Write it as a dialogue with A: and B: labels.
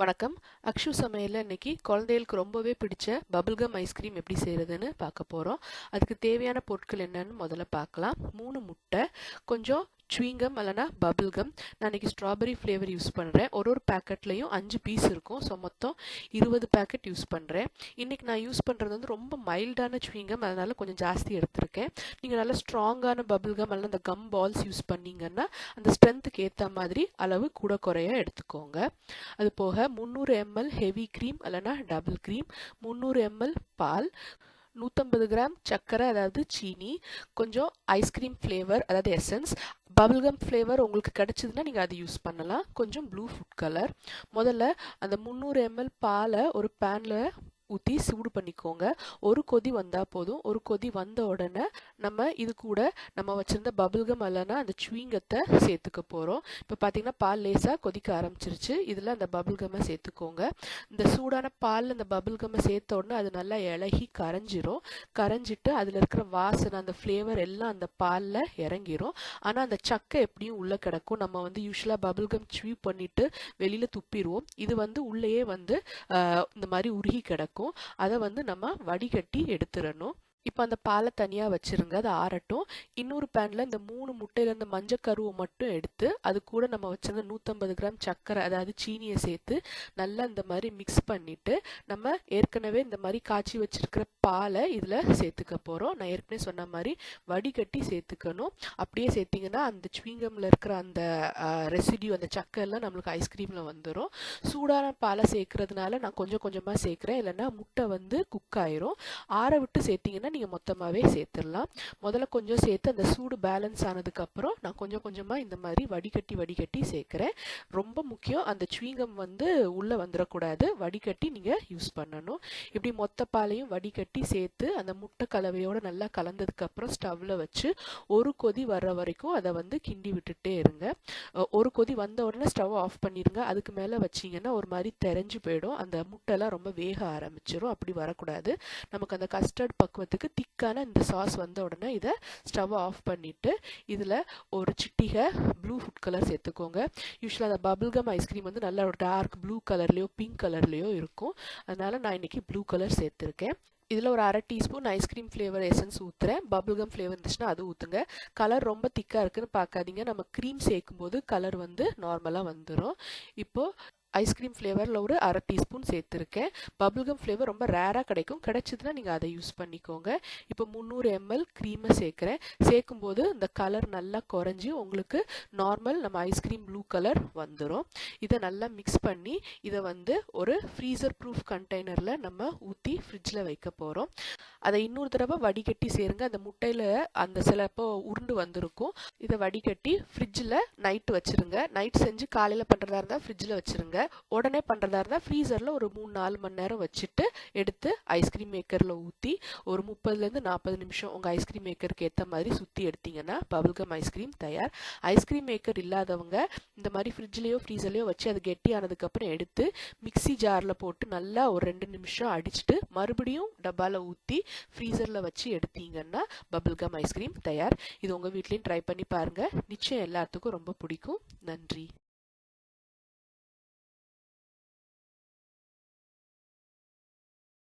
A: வணக்கம். அக்ஷு சமையலில் இன்றைக்கி குழந்தைகளுக்கு ரொம்பவே பிடிச்ச பபிள்கம் ஐஸ்கிரீம் எப்படி செய்கிறதுன்னு பார்க்க போகிறோம் அதுக்கு தேவையான பொருட்கள் என்னன்னு முதல்ல பார்க்கலாம். மூணு முட்டை கொஞ்சம் ச்வீங்கம் இல்லைனா பபிள்கம் நான் இன்றைக்கி ஸ்ட்ராபெரி ஃப்ளேவர் யூஸ் பண்ணுறேன் ஒரு ஒரு பேக்கெட்லேயும் அஞ்சு பீஸ் இருக்கும். ஸோ மொத்தம் இருபது பேக்கெட் யூஸ் பண்ணுறேன் இன்றைக்கி நான் யூஸ் பண்ணுறது வந்து ரொம்ப மைல்டான ச்வீங்கம் அதனால் கொஞ்சம் ஜாஸ்தி எடுத்திருக்கேன். நீங்கள் நல்லா ஸ்ட்ராங்கான பபிள்கம் அல்ல அந்த கம் பால்ஸ் யூஸ் பண்ணிங்கன்னா அந்த ஸ்ட்ரென்த்துக்கு ஏற்ற மாதிரி அளவு கூட குறைய எடுத்துக்கோங்க. அது போக முந்நூறு எம்எல் ஹெவி க்ரீம் இல்லைனா டபுள் க்ரீம் முந்நூறு எம்எல் பால் நூற்றம்பது கிராம் சர்க்கரை அதாவது சீனி கொஞ்சம் ஐஸ்கிரீம் ஃப்ளேவர் அதாவது எசன்ஸ் பபிள்கம் ஃப்ளேவர் உங்களுக்கு கிடச்சிதுன்னா நீங்கள் அது யூஸ் பண்ணலாம். கொஞ்சம் ப்ளூ ஃபுட் கலர் முதல்ல அந்த முந்நூறு எம்எல் பாலை ஒரு பேனில் ஊற்றி சூடு பண்ணிக்கோங்க. ஒரு கொதி வந்தால் போதும். ஒரு கொதி வந்த உடனே நம்ம இது கூட நம்ம வச்சுருந்த பபுள்கம் அல்லனா அந்த ச்வீங்கத்தை சேர்த்துக்க போகிறோம் இப்போ பார்த்தீங்கன்னா பால் லேசாக கொதிக்க ஆரம்பிச்சிருச்சு. இதில் அந்த பபிள்கம்மை சேர்த்துக்கோங்க. இந்த சூடான பாலில் இந்த பபிள்கம்மை சேர்த்த உடனே அது நல்லா இலகி கரைஞ்சிரும். கரைஞ்சிட்டு அதில் இருக்கிற வாசனை அந்த ஃப்ளேவர் எல்லாம் அந்த பாலில் இறங்கிரும். ஆனால் அந்த சக்கை எப்படியும் உள்ளே கிடக்கும். நம்ம வந்து யூஸ்வலாக பபிள்கம் ச்வீ பண்ணிவிட்டு வெளியில் துப்பிடுவோம். இது வந்து உள்ளேயே வந்து இந்த மாதிரி உருகி கிடக்கும். அதை வந்து நம்ம வடிகட்டி எடுத்துடணும் இப்போ அந்த பாலை தனியாக வச்சுருங்க அதை ஆறட்டும். இன்னொரு பேனில் இந்த மூணு முட்டையில் இந்த மஞ்சள் கருவை மட்டும் எடுத்து அது கூட நம்ம வச்சிருந்த நூற்றம்பது கிராம் சர்க்கரை அதாவது சீனியை சேர்த்து நல்லா இந்த மாதிரி மிக்ஸ் பண்ணிவிட்டு நம்ம ஏற்கனவே இந்த மாதிரி காய்ச்சி வச்சுருக்கிற பாலை இதில் சேர்த்துக்க போகிறோம் நான் ஏற்கனவே சொன்ன மாதிரி வடிகட்டி சேர்த்துக்கணும். அப்படியே சேர்த்திங்கன்னா அந்த ஸ்வீங்கமில் இருக்கிற அந்த ரெசிடியூ அந்த சக்கரெல்லாம் நம்மளுக்கு ஐஸ்கிரீமில் வந்துடும் சூடான பாலை சேர்க்கறதுனால நான் கொஞ்சம் கொஞ்சமாக சேர்க்குறேன். இல்லைன்னா முட்டை வந்து குக் ஆயிரும். ஆற விட்டு சேர்த்திங்கன்னா நீங்கள் மொத்தமாகவே சேர்த்துடலாம். முதல்ல கொஞ்சம் சேர்த்து அந்த சூடு பேலன்ஸ் ஆனதுக்கப்புறம் நான் கொஞ்சம் கொஞ்சமாக இந்த மாதிரி வடிகட்டி வடிகட்டி சேர்க்குறேன். ரொம்ப முக்கியம் அந்த சுவிங்கம் வந்து உள்ளே வந்துடக்கூடாது வடிகட்டி நீங்கள் யூஸ் பண்ணணும். இப்படி மொத்த பாலையும் வடிகட்டி சேர்த்து அந்த முட்டை கலவையோடு நல்லா கலந்ததுக்கப்புறம் ஸ்டவ்வில் வச்சு ஒரு கொதி வர்ற வரைக்கும் அதை வந்து கிண்டி விட்டுட்டே இருங்க. ஒரு கொதி வந்த உடனே ஸ்டவ் ஆஃப் பண்ணிடுங்க அதுக்கு மேலே வச்சிங்கன்னா ஒரு மாதிரி தெரிஞ்சு போயிடும். அந்த முட்டைலாம் ரொம்ப வேக ஆரம்பிச்சிடும் அப்படி வரக்கூடாது. நமக்கு அந்த கஸ்டர்ட் பக்குவத்துக்கு திக்கான இந்த சாஸ் வந்த உடனே இதை ஸ்டவ் ஆஃப் பண்ணிவிட்டு இதில் ஒரு சிட்டிகை ப்ளூ ஃபுட் கலர் சேர்த்துக்கோங்க. யூஸ்வலாக அந்த பபிள்கம் ஐஸ்கிரீம் வந்து நல்ல ஒரு டார்க் ப்ளூ கலர்லேயோ பிங்க் கலர்லேயோ இருக்கும். அதனால் நான் இன்றைக்கி ப்ளூ கலர் சேர்த்துருக்கேன். இதில் ஒரு அரை டீஸ்பூன் ஐஸ்கிரீம் ஃப்ளேவர் எசன்ஸ் ஊற்றுறேன் பபுள்கம் ஃப்ளேவர் இருந்துச்சுன்னா அது ஊற்றுங்க கலர் ரொம்ப திக்காக இருக்குன்னு பார்க்காதீங்க. நம்ம க்ரீம் சேர்க்கும்போது கலர் வந்து நார்மலாக வந்துடும் இப்போது ஐஸ்கிரீம் ஃப்ளேவரில் ஒரு அரை டீஸ்பூன் சேர்த்துருக்கேன். பபுள்கம் ஃப்ளேவர் ரொம்ப ரேராக கிடைக்கும். கிடைச்சிதுன்னா நீங்கள் அதை யூஸ் பண்ணிக்கோங்க. இப்போ முந்நூறு எம்எல் க்ரீமை சேர்க்குறேன். சேர்க்கும்போது இந்த கலர் நல்லா குறைஞ்சி உங்களுக்கு நார்மல் நம்ம ஐஸ்கிரீம் ப்ளூ கலர் வந்துடும் இதை நல்லா மிக்ஸ் பண்ணி இதை வந்து ஒரு ஃப்ரீசர் ப்ரூஃப் கண்டெய்னரில் நம்ம ஊற்றி ஃப்ரிட்ஜில் வைக்க போகிறோம் அதை இன்னொரு தடவை வடிகட்டி சேருங்க. அந்த முட்டையில் அந்த சிலப்போ உருண்டு வந்திருக்கும். இதை வடிகட்டி ஃப்ரிட்ஜில் நைட்டு வச்சுருங்க. நைட் செஞ்சு காலையில் பண்ணுறதா இருந்தால் ஃப்ரிட்ஜில் வச்சுருங்க. உடனே பண்ணுறதா இருந்தால் ஃப்ரீசரில் ஒரு மூணு நாலு மணி நேரம் வச்சுட்டு எடுத்து ஐஸ்கிரீம் மேக்கரில் ஊற்றி ஒரு முப்பதுலேருந்து நாற்பது நிமிஷம் உங்கள் ஐஸ்கிரீம் மேக்கருக்கு ஏற்ற மாதிரி சுற்றி எடுத்தீங்கன்னா பபிள்கம் ஐஸ்கிரீம் தயார். ஐஸ்கிரீம் மேக்கர் இல்லாதவங்க இந்த மாதிரி ஃப்ரிட்ஜ்லேயோ ஃப்ரீசர்லேயோ வச்சு அது கெட்டி ஆனதுக்கப்புறம் எடுத்து மிக்சி ஜாரில் போட்டு நல்லா ஒரு ரெண்டு நிமிஷம் அடிச்சுட்டு மறுபடியும் டப்பாவில் ஊற்றி ஃப்ரீசரில் வச்சு எடுத்தீங்கன்னா பபிள்கம் ஐஸ்கிரீம் தயார். இது உங்கள் வீட்லேயும் ட்ரை பண்ணி பாருங்கள் நிச்சயம் எல்லாத்துக்கும் ரொம்ப பிடிக்கும். நன்றி.